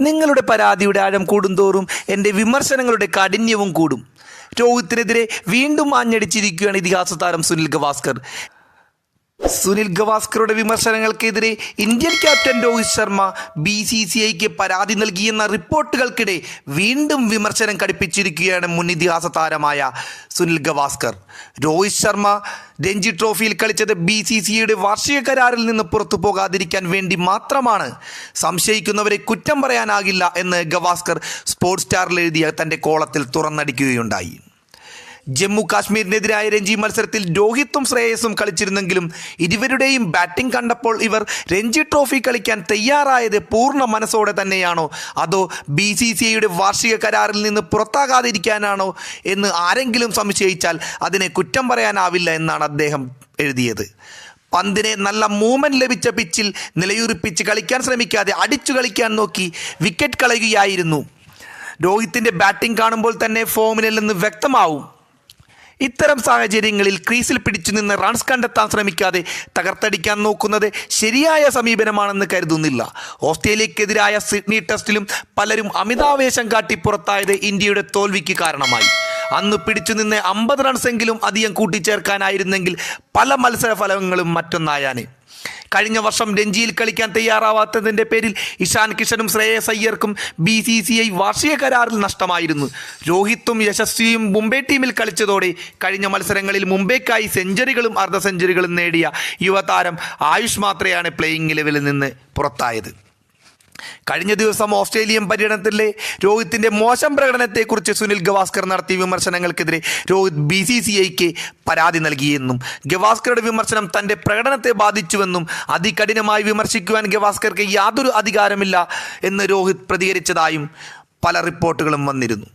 നിങ്ങളുടെ പരാതിയുടെ ആഴം കൂടുന്തോറും എന്റെ വിമർശനങ്ങളുടെ കാഠിന്യവും കൂടും. രോഹിത്തിനെതിരെ വീണ്ടും ആഞ്ഞടിച്ചിരിക്കുകയാണ് ഇതിഹാസ താരം സുനിൽ ഗവാസ്കർ. സുനിൽ ഗവാസ്കറുടെ വിമർശനങ്ങൾക്കെതിരെ Indian captain Rohit Sharma B C C ഐക്ക് പരാതി നൽകിയെന്ന റിപ്പോർട്ടുകൾക്കിടെ വീണ്ടും വിമർശനം കടുപ്പിച്ചിരിക്കുകയാണ് മുൻ ഇതിഹാസ താരമായ സുനിൽ ഗവാസ്കർ. രോഹിത് ശർമ്മ രഞ്ജി ട്രോഫിയിൽ കളിച്ചത് ബി സി സി ഐയുടെ വാർഷിക കരാറിൽ നിന്ന് പുറത്തു പോകാതിരിക്കാൻ വേണ്ടി മാത്രമാണ്. സംശയിക്കുന്നവരെ കുറ്റം പറയാനാകില്ല എന്ന് ഗവാസ്കർ സ്പോർട്സ് സ്റ്റാറിൽ എഴുതിയ തന്റെ കോളത്തിൽ തുറന്നടിക്കുകയുണ്ടായി. ജമ്മു കാശ്മീരിനെതിരായ രഞ്ജി മത്സരത്തിൽ രോഹിത്തും ശ്രേയസും കളിച്ചിരുന്നെങ്കിലും ഇരുവരുടെയും ബാറ്റിംഗ് കണ്ടപ്പോൾ ഇവർ രഞ്ജി ട്രോഫി കളിക്കാൻ തയ്യാറായത് പൂർണ മനസ്സോടെ തന്നെയാണോ? അതോ ബി സി സി ഐയുടെ വാർഷിക കരാറിൽ നിന്ന് പുറത്താകാതിരിക്കാനാണോ എന്ന് ആരെങ്കിലും സംശയിച്ചാൽ അതിനെ കുറ്റം പറയാനാവില്ല എന്നാണ് അദ്ദേഹം എഴുതിയത്. പന്തിനെ നല്ല മൂവ്മെന്റ് ലഭിച്ച പിച്ചിൽ നിലയുറിപ്പിച്ച് കളിക്കാൻ ശ്രമിക്കാതെ അടിച്ചു കളിക്കാൻ നോക്കി വിക്കറ്റ് കളയുകയായിരുന്നു. രോഹിത്തിന്റെ ബാറ്റിംഗ് കാണുമ്പോൾ തന്നെ ഫോമിനിൽ നിന്ന് വ്യക്തമാവും. ഇത്തരം സാഹചര്യങ്ങളിൽ ക്രീസിൽ പിടിച്ചു നിന്ന് റൺസ് കണ്ടെത്താൻ ശ്രമിക്കാതെ തകർത്തടിക്കാൻ നോക്കുന്നത് ശരിയായ സമീപനമാണെന്ന് കരുതുന്നില്ല. ഓസ്ട്രേലിയക്കെതിരായ സിഡ്നി ടെസ്റ്റിലും പലരും അമിതാവേശം കാട്ടി പുറത്തായത് ഇന്ത്യയുടെ തോൽവിക്ക് കാരണമായി. അന്ന് പിടിച്ചു നിന്ന് അമ്പത് റൺസെങ്കിലും അധികം കൂട്ടിച്ചേർക്കാനായിരുന്നെങ്കിൽ പല മത്സര ഫലങ്ങളും മറ്റൊന്നായാന്. കഴിഞ്ഞ വർഷം രഞ്ജിയിൽ കളിക്കാൻ തയ്യാറാവാത്തതിന്റെ പേരിൽ ഇഷാൻ കിഷനും ശ്രേയസ് അയ്യർക്കും ബി സി സി ഐ വാർഷിക കരാറിൽ നഷ്ടമായിരുന്നു. രോഹിത്തും യശസ്വിയും മുംബൈ ടീമിൽ കളിച്ചതോടെ കഴിഞ്ഞ മത്സരങ്ങളിൽ മുംബൈക്കായി സെഞ്ചുറികളും അർദ്ധ സെഞ്ചുറികളും നേടിയ യുവതാരം ആയുഷ് മാത്രയാണ് പ്ലേയിങ് ലെവലിൽ നിന്ന് പുറത്തായത്. കഴിഞ്ഞ ദിവസം ഓസ്ട്രേലിയൻ പര്യടനത്തിലെ രോഹിത്തിന്റെ മോശം പ്രകടനത്തെക്കുറിച്ച് സുനിൽ ഗവാസ്കർ നടത്തിയ വിമർശനങ്ങൾക്കെതിരെ രോഹിത് ബി സി സി ഐക്ക് പരാതി നൽകിയെന്നും ഗവാസ്കറുടെ വിമർശനം തന്റെ പ്രകടനത്തെ ബാധിച്ചുവെന്നും അതികഠിനമായി വിമർശിക്കുവാൻ ഗവാസ്കർക്ക് യാതൊരു അധികാരമില്ല എന്ന് രോഹിത് പ്രതികരിച്ചതായും പല റിപ്പോർട്ടുകളും വന്നിരുന്നു.